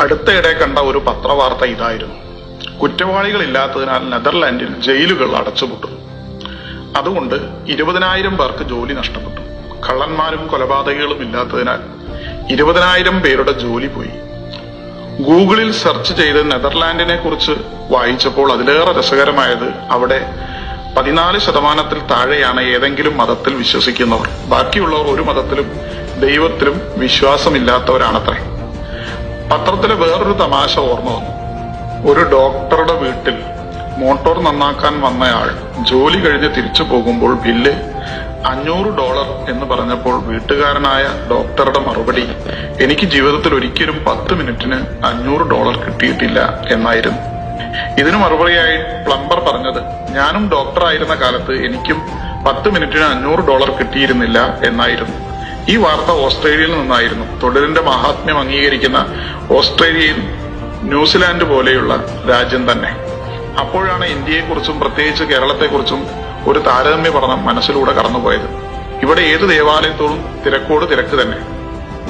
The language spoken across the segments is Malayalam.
അടുത്തയിടെ കണ്ട ഒരു പത്രവാർത്ത ഇതായിരുന്നു. കുറ്റവാളികളില്ലാത്തതിനാൽ നെതർലാൻഡിൽ ജയിലുകൾ അടച്ചുപൂട്ടും. അതുകൊണ്ട് ഇരുപതിനായിരം പേർക്ക് ജോലി നഷ്ടപ്പെട്ടു. കള്ളന്മാരും കൊലപാതകികളും ഇല്ലാത്തതിനാൽ ഇരുപതിനായിരം പേരുടെ ജോലി പോയി. ഗൂഗിളിൽ സെർച്ച് ചെയ്ത് നെതർലാൻഡിനെ കുറിച്ച് വായിച്ചപ്പോൾ അതിലേറെ രസകരമായത് അവിടെ പതിനാല് ശതമാനത്തിൽ താഴെയാണ് ഏതെങ്കിലും മതത്തിൽ വിശ്വസിക്കുന്നവർ. ബാക്കിയുള്ളവർ ഒരു മതത്തിലും ദൈവത്തിലും വിശ്വാസമില്ലാത്തവരാണത്രേ. പത്രത്തിലെ വേറൊരു തമാശ ഓർമ്മ വന്നു. ഒരു ഡോക്ടറുടെ വീട്ടിൽ മോട്ടോർ നന്നാക്കാൻ വന്നയാൾ ജോലി കഴിഞ്ഞ് തിരിച്ചു പോകുമ്പോൾ ബില്ല് അഞ്ഞൂറ് ഡോളർ എന്ന് പറഞ്ഞപ്പോൾ വീട്ടുകാരനായ ഡോക്ടറുടെ മറുപടി എനിക്ക് ജീവിതത്തിൽ ഒരിക്കലും പത്ത് മിനിറ്റിന് അഞ്ഞൂറ് ഡോളർ കിട്ടിയിട്ടില്ല എന്നായിരുന്നു. ഇതിനു മറുപടിയായി പ്ലംബർ പറഞ്ഞത് ഞാനും ഡോക്ടറായിരുന്ന കാലത്ത് എനിക്കും പത്ത് മിനിറ്റിന് അഞ്ഞൂറ് ഡോളർ കിട്ടിയിരുന്നില്ല എന്നായിരുന്നു. ഈ വാർത്ത ഓസ്ട്രേലിയയിൽ നിന്നായിരുന്നു. തൊഴിലിന്റെ മഹാത്മ്യം അംഗീകരിക്കുന്ന ഓസ്ട്രേലിയയിൽ ന്യൂസിലാൻഡ് പോലെയുള്ള രാജ്യം തന്നെ. അപ്പോഴാണ് ഇന്ത്യയെക്കുറിച്ചും പ്രത്യേകിച്ച് കേരളത്തെക്കുറിച്ചും ഒരു താരതമ്യ പഠനം മനസ്സിലൂടെ കടന്നുപോയത്. ഇവിടെ ഏത് ദേവാലയത്തോടും തിരക്കോട് തിരക്ക് തന്നെ.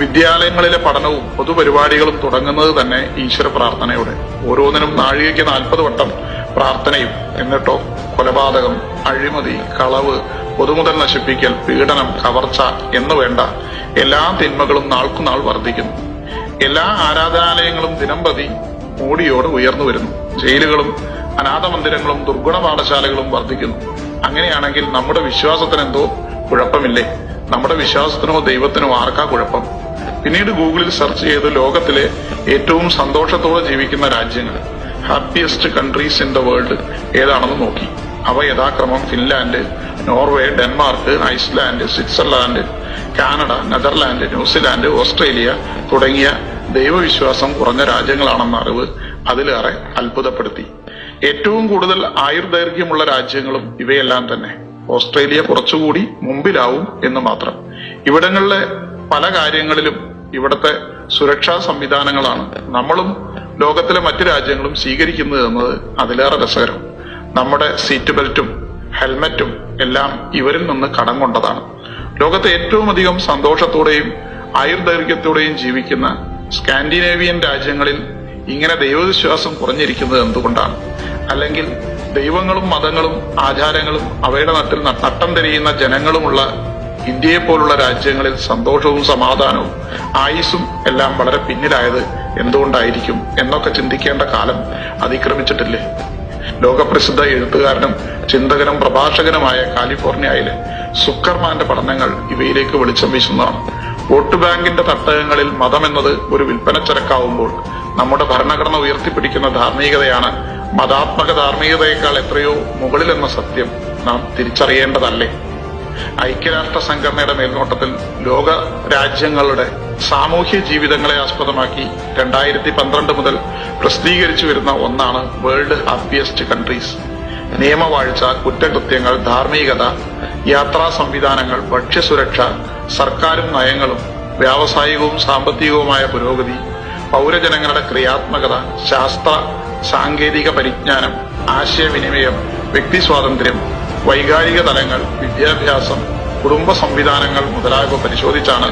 വിദ്യാലയങ്ങളിലെ പഠനവും പൊതുപരിപാടികളും തുടങ്ങുന്നത് തന്നെ ഈശ്വര പ്രാർത്ഥനയോടെ. ഓരോന്നിനും നാഴികയ്ക്ക് നാൽപ്പത് വട്ടം പ്രാർത്ഥനയും. എന്നിട്ടോ കൊലപാതകം അഴിമതി കളവ് പൊതുമുതൽ നശിപ്പിക്കൽ പീഡനം കവർച്ച എന്ന് വേണ്ട എല്ലാ തിന്മകളും നാൾക്കുനാൾ വർദ്ധിക്കുന്നു. എല്ലാ ആരാധനാലയങ്ങളും ദിനംപ്രതി മോടിയോട് ഉയർന്നു വരുന്നു. ജയിലുകളും അനാഥ മന്ദിരങ്ങളും ദുർഗുണ പാഠശാലകളും വർദ്ധിക്കുന്നു. അങ്ങനെയാണെങ്കിൽ നമ്മുടെ വിശ്വാസത്തിന് എന്തോ കുഴപ്പമില്ലേ? നമ്മുടെ വിശ്വാസത്തിനോ ദൈവത്തിനോ ആർക്കാ കുഴപ്പം? പിന്നീട് ഗൂഗിളിൽ സെർച്ച് ചെയ്ത് ലോകത്തിലെ ഏറ്റവും സന്തോഷത്തോടെ ജീവിക്കുന്ന രാജ്യങ്ങൾ happiest countries in the world ഏതാണെന്ന് നോക്കി. അവ യഥാക്രമം Finland Norway Denmark Iceland Switzerland Canada Netherlands New Zealand Australia തുടങ്ങിയ ദൈവവിശ്വാസം കുറഞ്ഞ രാജ്യങ്ങളാണെന്ന അറിവ് അതിലേറെ അത്ഭുതപ്പെടുത്തി. ഏറ്റവും കൂടുതൽ ആയുർദൈർഘ്യമുള്ള രാജ്യങ്ങളും ഇവയെല്ലാം തന്നെ. ഓസ്ട്രേലിയ കുറച്ചുകൂടി മുമ്പിലാവും എന്ന് മാത്രം. ഇവിടങ്ങളിലെ പല കാര്യങ്ങളിലും ഇവിടത്തെ സുരക്ഷാ സംവിധാനങ്ങളാണ് നമ്മളും ലോകത്തിലെ മറ്റു രാജ്യങ്ങളും സ്വീകരിക്കുന്നത് എന്നത് അതിലേറെ രസകരം. നമ്മുടെ സീറ്റ് ബെൽറ്റും ഹെൽമറ്റും എല്ലാം ഇവരിൽ നിന്ന് കടം കൊണ്ടതാണ് ലോകത്തെ ഏറ്റവും അധികം സന്തോഷത്തോടെയും ആയുർദൈർഘ്യത്തോടെയും ജീവിക്കുന്ന സ്കാൻഡിനേവിയൻ രാജ്യങ്ങളിൽ ഇങ്ങനെ ദൈവവിശ്വാസം കുറഞ്ഞിരിക്കുന്നത് എന്തുകൊണ്ടാണ്? അല്ലെങ്കിൽ ദൈവങ്ങളും മതങ്ങളും ആചാരങ്ങളും അവയുടെ നട്ടിൽ നട്ടം തിരിയുന്ന ജനങ്ങളുമുള്ള ഇന്ത്യയെ പോലുള്ള രാജ്യങ്ങളിൽ സന്തോഷവും സമാധാനവും ആയുസ്സും എല്ലാം വളരെ പിന്നിലായത് എന്തുകൊണ്ടായിരിക്കും എന്നൊക്കെ ചിന്തിക്കേണ്ട കാലം അതിക്രമിച്ചിട്ടില്ലേ? ലോകപ്രസിദ്ധ എഴുത്തുകാരനും ചിന്തകനും പ്രഭാഷകനുമായ കാലിഫോർണിയയിലെ സുക്കർമാന്റെ പഠനങ്ങൾ ഇവയിലേക്ക് വെളിച്ചം വീശുന്നതാണ്. വോട്ട് ബാങ്കിന്റെ തട്ടകങ്ങളിൽ മതം എന്നത് ഒരു വിൽപ്പനച്ചരക്കാവുമ്പോൾ നമ്മുടെ ഭരണഘടന ഉയർത്തിപ്പിടിക്കുന്ന ധാർമ്മികതയാണ് മതാത്മക ധാർമ്മികതയേക്കാൾ എത്രയോ മുകളിലെന്ന സത്യം നാം തിരിച്ചറിയേണ്ടതല്ലേ? ഐക്യരാഷ്ട്ര സംഘടനയുടെ മേൽനോട്ടത്തിൽ ലോക രാജ്യങ്ങളുടെ സാമൂഹ്യ ജീവിതങ്ങളെ ആസ്പദമാക്കി രണ്ടായിരത്തി പന്ത്രണ്ട് മുതൽ പ്രസിദ്ധീകരിച്ചു വരുന്ന ഒന്നാണ് വേൾഡ് ഹാപ്പിയസ്റ്റ് കൺട്രീസ് നിയമവാഴ്ച കുറ്റകൃത്യങ്ങൾ ധാർമ്മികത യാത്രാ സംവിധാനങ്ങൾ ഭക്ഷ്യസുരക്ഷ സർക്കാരും നയങ്ങളും വ്യാവസായികവും സാമ്പത്തികവുമായ പുരോഗതി പൗരജനങ്ങളുടെ ക്രിയാത്മകത ശാസ്ത്ര സാങ്കേതിക പരിജ്ഞാനം ആശയവിനിമയം വ്യക്തി സ്വാതന്ത്ര്യം വൈകാരിക തലങ്ങൾ വിദ്യാഭ്യാസം കുടുംബ സംവിധാനങ്ങൾ മുതലായവ പരിശോധിച്ചാണ്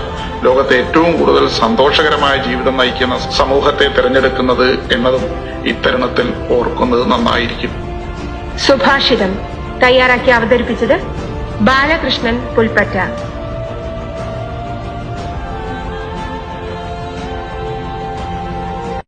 ലോകത്തെ ഏറ്റവും കൂടുതൽ സന്തോഷകരമായ ജീവിതം നയിക്കുന്ന സമൂഹത്തെ തിരഞ്ഞെടുക്കുന്നത് എന്നതും ഇത്തരുണത്തിൽ ഓർക്കുന്നത് നന്നായിരിക്കും. സുഭാഷിതം തയ്യാറാക്കി അവതരിപ്പിച്ചത് ബാലകൃഷ്ണൻ പുൽപ്പറ്റ.